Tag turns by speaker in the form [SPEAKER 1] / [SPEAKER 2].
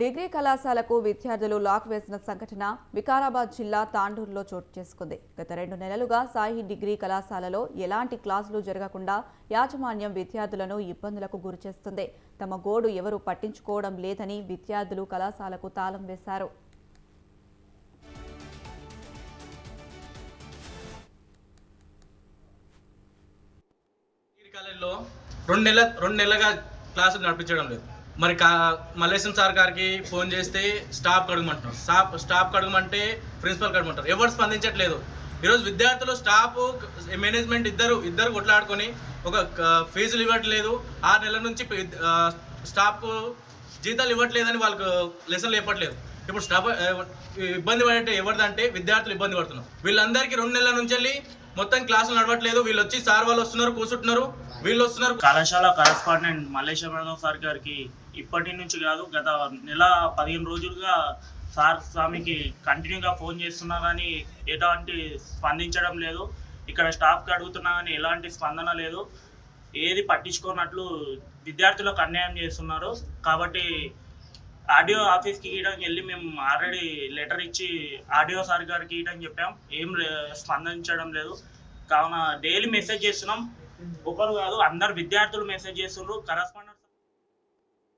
[SPEAKER 1] Degree కళాశాలకు విద్యార్థులు lock వేసిన సంఘటన వికారాబాద్ జిల్లా తాండూరులో చోటు చేసుకుంది. గత రెండు నెలలుగా సాయి డిగ్రీ కళాశాలలో ఎలాంటి క్లాసులు జరగకుండా యాజమాన్యం విద్యార్థులను ఇబ్బందులకు గురిచేస్తుంది తమ గోడు ఎవరూ పట్టించుకోవడం లేదని విద్యార్థులు కళాశాలకు తాళం వేశారు.
[SPEAKER 2] రెండు రెండు నెలలుగా క్లాసులు నడిపించడం లేదు. మరి కా మల్లేశం సార్ గారికి ఫోన్ చేస్తే స్టాఫ్ అడగమంటారు స్టాఫ్ స్టాఫ్ కడగమంటే ప్రిన్సిపల్ కడగమంటారు. ఎవరు స్పందించట్లేదు. ఈరోజు విద్యార్థులు స్టాఫ్ మేనేజ్మెంట్ ఇద్దరు ఇద్దరు కొట్లాడుకొని ఒక ఫీజులు ఇవ్వట్లేదు. ఆరు నెలల నుంచి స్టాఫ్ స్టాఫ్కు జీతాలు ఇవ్వట్లేదని వాళ్ళకు లెసన్లు చెప్పట్లేదు. ఇప్పుడు స్టాఫ్ ఇబ్బంది పడే ఎవరిదంటే విద్యార్థులు ఇబ్బంది పడుతున్నారు. వీళ్ళందరికీ రెండు నెలల నుంచి వెళ్ళి మొత్తం క్లాసులు నడవట్లేదు. వీళ్ళు వచ్చి సార్ వాళ్ళు వస్తున్నారు కూర్చుంటున్నారు. వీళ్ళు వస్తున్నారు
[SPEAKER 3] కళాశాల కరస్పాండెంట్ మల్లేశ్వర మేడం సార్ గారికి ఇప్పటి నుంచి కాదు గత నెల పదిహేను రోజులుగా సార్ స్వామికి కంటిన్యూగా ఫోన్ చేస్తున్నా కానీ ఎటువంటి స్పందించడం లేదు. ఇక్కడ స్టాఫ్కి అడుగుతున్నా కానీ ఎలాంటి స్పందన లేదు. ఏది పట్టించుకోనట్లు విద్యార్థులకు అన్యాయం చేస్తున్నారు. కాబట్టి ఆడియో ఆఫీస్కి ఇవ్వడానికి వెళ్ళి మేము ఆల్రెడీ లెటర్ ఇచ్చి ఆడియో సార్ గారికి ఇవ్వడం చెప్పాం. ఏం లే- స్పందించడం లేదు. కావున డైలీ మెసేజ్ చేస్తున్నాం. ఒకరు కాదు అందరు విద్యార్థులు మెసేజ్ చేస్తున్నారు కరస్పాండెంట్